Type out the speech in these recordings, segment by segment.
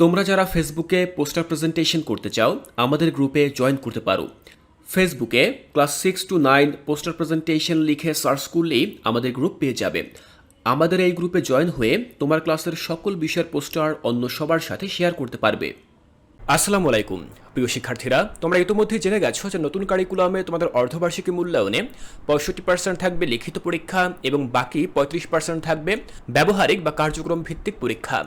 তোমরা যারা ফেসবুকে পোস্টার প্রেজেন্টেশন করতে চাও, আমাদের গ্রুপে জয়েন করতে পারো। ফেসবুকে class six to nine poster presentation লিখে সার্চ করলেই আমাদের গ্রুপ পেয়ে যাবে। আমাদের এই গ্রুপে জয়েন হয়ে তোমার ক্লাসের সকল বিষয়ের পোস্টার অন্য সবার সাথে শেয়ার করতে পারবে। আসসালামু আলাইকুম। প্রিয় শিক্ষার্থীরা, তোমরা ইতিমধ্যে জেনে গেছো যে নতুন কারিকুলামে তোমাদের অর্ধবার্ষিকী মূল্যায়নে পঁয়ষট্টি পার্সেন্ট থাকবে লিখিত পরীক্ষা এবং বাকি পঁয়ত্রিশ পার্সেন্ট থাকবে ব্যবহারিক বা কার্যক্রম ভিত্তিক পরীক্ষা।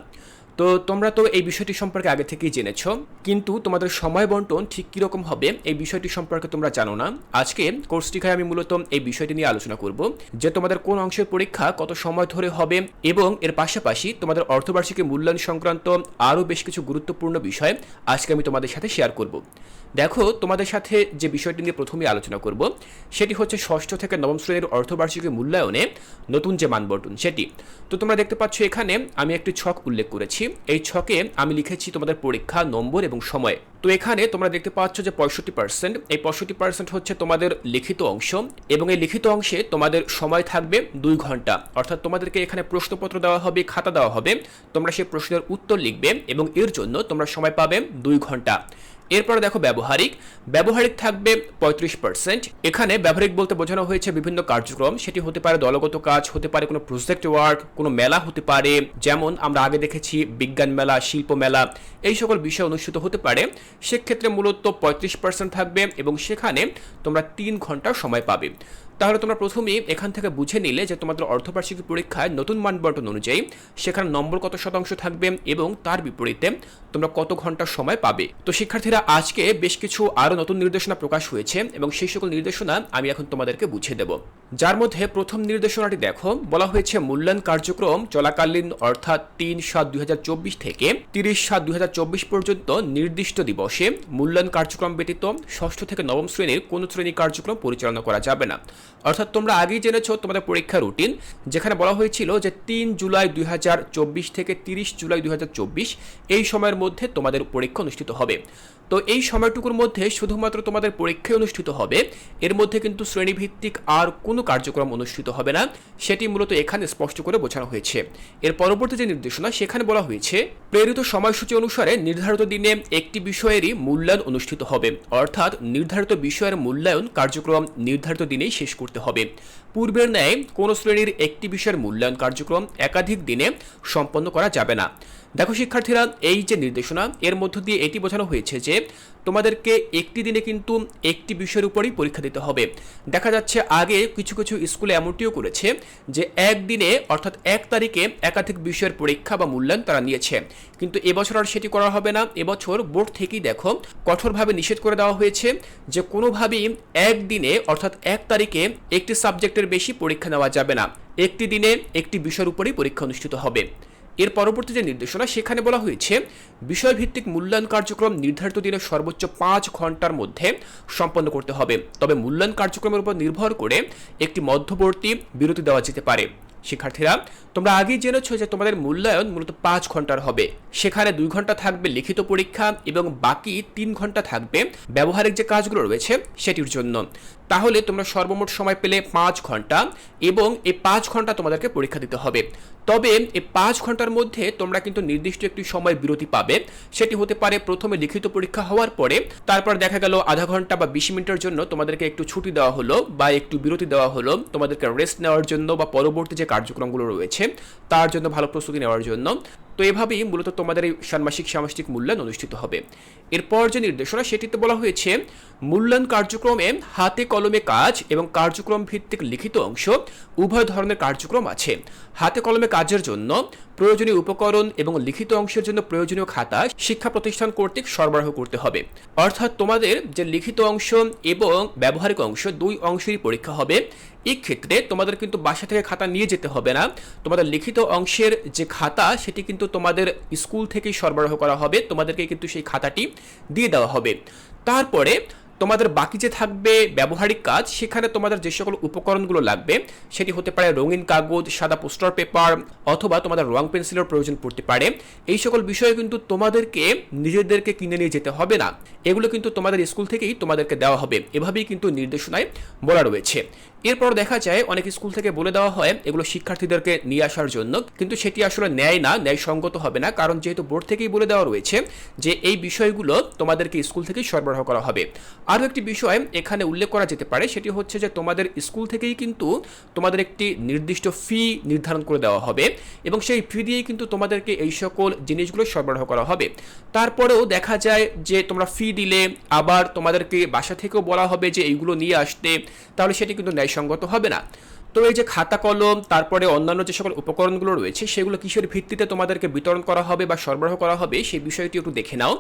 তো তোমরা তো এই বিষয়টি সম্পর্কে আগে থেকেই জেনেছ, কিন্তু তোমাদের সময় বন্টন ঠিক কীরকম হবে এই বিষয়টি সম্পর্কে তোমরা জানো না। আজকে কোর্সটিখায় আমি মূলত এই বিষয়টি নিয়ে আলোচনা করব, যে তোমাদের কোন অংশের পরীক্ষা কত সময় ধরে হবে এবং এর পাশাপাশি তোমাদের অর্থবার্ষিকী মূল্যায়ন সংক্রান্ত আরও বেশ কিছু গুরুত্বপূর্ণ বিষয় আজকে আমি তোমাদের সাথে শেয়ার করব। দেখো, তোমাদের সাথে যে বিষয়টি নিয়ে প্রথমে আলোচনা করব, সেটি হচ্ছে ষষ্ঠ থেকে নবম শ্রেণির অর্থবার্ষিকী মূল্যায়নে নতুন যে মানবন্টন সেটি। তো তোমরা দেখতে পাচ্ছ এখানে আমি একটি ছক উল্লেখ করেছি এই ছকে আমি লিখেছি তোমাদের পরীক্ষা, নম্বর এবং সময়। তো এখানে তোমরা দেখতে পাচ্ছ যে পঁয়ষট্টি পার্সেন্ট এই পঁয়ষট্টি পার্সেন্ট হচ্ছে তোমাদের লিখিত অংশ এবং এই লিখিত অংশে তোমাদের সময় থাকবে দুই ঘণ্টা। অর্থাৎ তোমাদেরকে এখানে প্রশ্নপত্র দেওয়া হবে, খাতা দেওয়া হবে, তোমরা সেই প্রশ্নের উত্তর লিখবে এবং এর জন্য তোমরা সময় পাবে দুই ঘণ্টা। এরপরে দেখো ব্যবহারিক। ব্যবহারিক থাকবে পঁয়ত্রিশ পার্সেন্ট এখানে ব্যবহারিক বলতে বোঝানো হয়েছে বিভিন্ন কার্যক্রম। সেটি হতে পারে দলগত কাজ, হতে পারে কোনো প্রজেক্ট ওয়ার্ক কোনো মেলা হতে পারে। যেমন আমরা আগে দেখেছি বিজ্ঞান মেলা, শিল্প মেলা, এই সকল বিষয় অনুষ্ঠিত হতে পারে। সেক্ষেত্রে মূলত পঁয়ত্রিশ পার্সেন্ট থাকবে এবং সেখানে তোমরা তিন ঘণ্টা সময় পাবে। তাহলে তোমরা প্রথমেই এখান থেকে বুঝে নিলে যে তোমাদের অর্ধবার্ষিকী পরীক্ষায় নতুন মানবন্টন অনুযায়ী সেখানে নম্বর কত শতাংশ থাকবে এবং তার বিপরীতে তোমরা কত ঘণ্টা সময় পাবে। তো শিক্ষার্থীরা, আজকে বেশ কিছু আরও নতুন নির্দেশনা প্রকাশ হয়েছে এবং সেই সকল নির্দেশনা আমি এখন তোমাদেরকে বুঝিয়ে দেব। যার মধ্যে প্রথম নির্দেশনাটি দেখো, বলা হয়েছে মূল্যায়ন কার্যক্রম চলাকালীন অর্থাৎ তিন সাত দুই থেকে তিরিশ সাত দুই পর্যন্ত নির্দিষ্ট দিবসে মূল্যায়ন কার্যক্রম ব্যতীত ষষ্ঠ থেকে নবম শ্রেণির কোনো শ্রেণি কার্যক্রম পরিচালনা করা যাবে না। অর্থাৎ তোমরা আগেই জেনেছ তোমাদের পরীক্ষা রুটিন, যেখানে বলা হয়েছিল যে তিন জুলাই দুই হাজার চব্বিশ থেকে তিরিশ জুলাই দুই হাজার চব্বিশ এই সময়ের মধ্যে তোমাদের পরীক্ষা অনুষ্ঠিত হবে। তো এই সময়টুকুর মধ্যে শুধুমাত্র তোমাদের পরীক্ষায় অনুষ্ঠিত হবে, এর মধ্যে কিন্তু শ্রেণীভিত্তিক আর কোনো কার্যক্রম অনুষ্ঠিত হবে না, সেটি মূলত এখানে স্পষ্ট করে বোঝানো হয়েছে। এর পরবর্তী যে নির্দেশনা, সেখানে বলা হয়েছে, প্রেরিত সময়সূচি অনুসারে নির্ধারিত দিনে একটি বিষয়েরই মূল্যায়ন অনুষ্ঠিত হবে, অর্থাৎ নির্ধারিত বিষয়ের মূল্যায়ন কার্যক্রম নির্ধারিত দিনেই শেষ করতে হবে। পূর্বের ন্যায় কোনো শ্রেণির একটি বিষয়ের মূল্যায়ন কার্যক্রম একাধিক দিনে সম্পন্ন করা যাবে না। দেখো শিক্ষার্থীরা, এই যে নির্দেশনা, এর মধ্য দিয়ে এটি বোঝানো হয়েছে যে তোমাদেরকে একটি দিনে কিন্তু একটি বিষয়ের উপরই পরীক্ষা দিতে হবে। দেখা যাচ্ছে আগে কিছু কিছু স্কুলে এমনটিও করেছে যে একদিনে, অর্থাৎ এক তারিখে একাধিক বিষয়ের পরীক্ষা বা মূল্যায়ন তারা নিয়েছে। কিন্তু এবছর আর সেটি করা হবে না। এবছর বোর্ড থেকেই দেখো কঠোরভাবে নিষেধ করে দেওয়া হয়েছে যে কোনোভাবেই একদিনে, অর্থাৎ এক তারিখে একটি সাবজেক্টের বেশি পরীক্ষা নেওয়া যাবে না। একটি দিনে একটি বিষয়ের উপরেই পরীক্ষা অনুষ্ঠিত হবে। এর পরবর্তী যে নির্দেশনা, সেখানে বলা হয়েছে, বিষয়ভিত্তিক মূল্যায়ন কার্যক্রম নির্ধারিত দিনে সর্বোচ্চ পাঁচ ঘণ্টার মধ্যে সম্পন্ন করতে হবে। তবে মূল্যায়ন কার্যক্রমের উপর নির্ভর করে একটি মধ্যবর্তী বিরতি দেওয়া যেতে পারে। শিক্ষার্থীরা, তোমরা আগেই জেনেছ যে তোমাদের মূল্যায়ন মূলত পাঁচ ঘণ্টার হবে। সেখানে দুই ঘণ্টা থাকবে লিখিত পরীক্ষা এবং বাকি তিন ঘণ্টা থাকবে ব্যবহারিক যে কাজগুলো রয়েছে সেটির জন্য। তাহলে তোমরা সর্বমোট সময় পেলে পাঁচ ঘণ্টা এবং এই পাঁচ ঘণ্টা তোমাদেরকে পরীক্ষা দিতে হবে। তবে এই পাঁচ ঘণ্টার মধ্যে তোমরা কিন্তু নির্দিষ্ট একটি সময় বিরতি পাবে। সেটি হতে পারে প্রথমে লিখিত পরীক্ষা হওয়ার পরে, তারপর দেখা গেল আধা ঘণ্টা বা বিশ মিনিটের জন্য তোমাদেরকে একটু ছুটি দেওয়া হলো বা একটু বিরতি দেওয়া হলো, তোমাদেরকে রেস্ট নেওয়ার জন্য বা পরবর্তী যে কার্যক্রমগুলো রয়েছে। তার জন্য ভালো প্রস্তুতি নেওয়ার জন্য। তো এভাবেই মূলত তোমাদের এই ষান্মাসিক সামষ্টিক মূল্যায়ন অনুষ্ঠিত হবে। এরপর যে নির্দেশনা, সেটিতে বলা হয়েছে, মূল্যায়ন কার্যক্রমে হাতে কলমে কাজ এবং কার্যক্রম ভিত্তিক লিখিত অংশ উভয় ধরনের কার্যক্রম আছে। হাতে কলমে কাজের জন্য প্রয়োজনীয় উপকরণ এবং লিখিত অংশের জন্য প্রয়োজনীয় খাতা শিক্ষা প্রতিষ্ঠান কর্তৃক সরবরাহ করতে হবে। অর্থাৎ তোমাদের যে লিখিত অংশ এবং ব্যবহারিক অংশ দুই অংশেরই পরীক্ষা হবে। এই ক্ষেত্রে তোমাদের কিন্তু বাসা থেকে খাতা নিয়ে যেতে হবে না। তোমাদের লিখিত অংশের যে খাতা, সেটি কিন্তু তোমাদের স্কুল থেকেই সরবরাহ করা হবে তোমাদেরকে কিন্তু সেই খাতাটি দিয়ে দেওয়া হবে। তারপরে তোমাদের বাকি যে থাকবে ব্যবহারিক কাজ, সেখানে তোমাদের যে সকল উপকরণগুলো লাগবে, সেটি হতে পারে রঙিন কাগজ, সাদা পোস্টার পেপার, অথবা তোমাদের রং পেন্সিলের প্রয়োজন পড়তে পারে। এই সকল বিষয়ে কিন্তু তোমাদেরকে, নিজেদেরকে কিনে নিয়ে যেতে হবে না। এগুলো কিন্তু তোমাদের স্কুল থেকেই তোমাদেরকে দেওয়া হবে। এভাবেই কিন্তু নির্দেশনায় বলা রয়েছে। এরপর দেখা যায়, অনেক স্কুল থেকে বলে দেওয়া হয়, এগুলো শিক্ষার্থীদেরকে নিয়ে আসার জন্য, কিন্তু সেটি আসলে ন্যায় না, ন্যায়সঙ্গত হবে না, কারণ যেহেতু বোর্ড থেকেই বলে দেওয়া রয়েছে যে এই বিষয়গুলো তোমাদেরকে স্কুল থেকেই সরবরাহ করা হবে। আরও একটি বিষয় এখানে উল্লেখ করা যেতে পারে, সেটি হচ্ছে যে তোমাদের স্কুল থেকেই কিন্তু তোমাদের একটি নির্দিষ্ট ফি নির্ধারণ করে দেওয়া হবে এবং সেই ফি দিয়েই কিন্তু তোমাদেরকে এই সকল জিনিসগুলো সরবরাহ করা হবে। তারপরেও দেখা যায় যে তোমরা ফি দিলে, আবার তোমাদেরকে বাসা থেকেও বলা হবে যে এইগুলো নিয়ে আসতে, তাহলে সেটি কিন্তু ন্যায়সঙ্গত হবে না। তো এই যে খাতা কলম, তারপরে অন্যান্য যে সকল উপকরণগুলো রয়েছে, সেগুলো কিসের ভিত্তিতে তোমাদেরকে বিতরণ করা হবে বা সরবরাহ করা হবে, সেই বিষয়টি একটু দেখে নাও।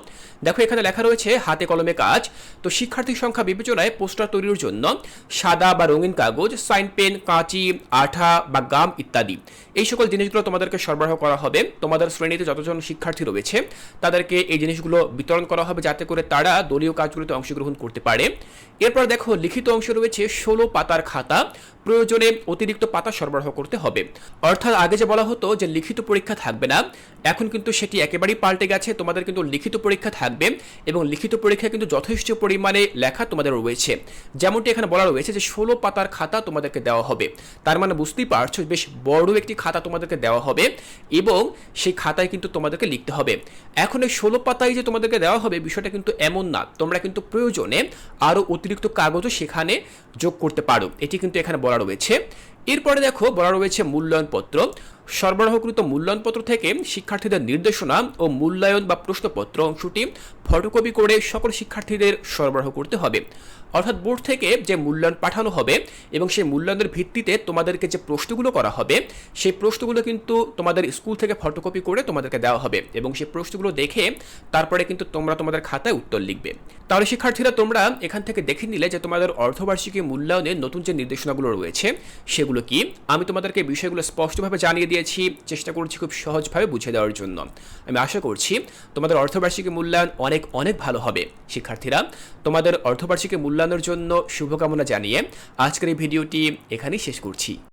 দেখো, এখানে লেখা রয়েছে, হাতে কলমে কাজ। তো শিক্ষার্থীর সংখ্যা বিবেচনায় পোস্টার তৈরির জন্য সাদা বা রঙিন কাগজ, সাইন পেন, কাঁচি, আঠা বা গাম ইত্যাদি। এই সকল জিনিসগুলো তোমাদেরকে সরবরাহ করা হবে। তোমাদের শ্রেণীতে যতজন শিক্ষার্থী রয়েছে, তাদেরকে এই জিনিসগুলো বিতরণ করা হবে যাতে করে তারা দলীয় কাজগুলোতে অংশগ্রহণ করতে পারে। এরপর দেখো, লিখিত অংশ রয়েছে, ষোলো পাতার খাতা। প্রয়োজনে অতিরিক্ত পাতা সরবরাহ করতে হবে। অর্থাৎ আগে যে বলা হতো যে লিখিত পরীক্ষা থাকবে না, এখন কিন্তু সেটি একেবারেই পাল্টে গেছে, তোমাদের কিন্তু লিখিত পরীক্ষা থাকবে এবং লিখিত পরীক্ষা কিন্তু যথেষ্ট পরিমাণে লেখা তোমাদের রয়েছে। যেমনটি এখানে বলা রয়েছে যে ষোলো পাতার খাতা তোমাদেরকে দেওয়া হবে। তার মানে বুঝতেই পারছ বেশ বড় একটি খাতা তোমাদেরকে দেওয়া হবে এবং সেই খাতায় কিন্তু তোমাদেরকে লিখতে হবে। এখন এই ষোলো পাতায় যে তোমাদেরকে দেওয়া হবে বিষয়টা কিন্তু এমন না, তোমরা কিন্তু প্রয়োজনে আরও অতিরিক্ত কাগজও সেখানে যোগ করতে পারো। এটি কিন্তু এখানে বলা রয়েছে। এরপরে দেখো বলা রয়েছে মূল্যায়নপত্র। সরবরাহকৃত মূল্যায়নপত্র থেকে শিক্ষার্থীদের নির্দেশনা ও মূল্যায়ন বা প্রশ্নপত্র অংশটি ফটোকপি করে সকল শিক্ষার্থীদের সরবরাহ করতে হবে। অর্থাৎ বোর্ড থেকে যে মূল্যায়ন পাঠানো হবে এবং সেই মূল্যায়নের ভিত্তিতে তোমাদেরকে যে প্রশ্নগুলো করা হবে, সেই প্রশ্নগুলো কিন্তু তোমাদের স্কুল থেকে ফটোকপি করে তোমাদেরকে দেওয়া হবে এবং সেই প্রশ্নগুলো দেখে তারপরে কিন্তু তোমরা তোমাদের খাতায় উত্তর লিখবে। তাহলে শিক্ষার্থীরা তোমরা এখান থেকে দেখে নিলে যে তোমাদের অর্ধবার্ষিকী মূল্যায়নের নতুন যে নির্দেশনাগুলো রয়েছে, সেগুলো কি? আমি তোমাদেরকে বিষয়গুলো স্পষ্টভাবে জানিয়ে দিয়েছি, চেষ্টা করছি খুব সহজভাবে বুঝে দেওয়ার জন্য। আমি আশা করছি তোমাদের অর্থবার্ষিকী মূল্যায়ন অনেক অনেক ভালো হবে। শিক্ষার্থীরা, তোমাদের অর্থবার্ষিকী মূল্যায়নের জন্য শুভকামনা জানিয়ে আজকের এই ভিডিওটি এখানেই শেষ করছি।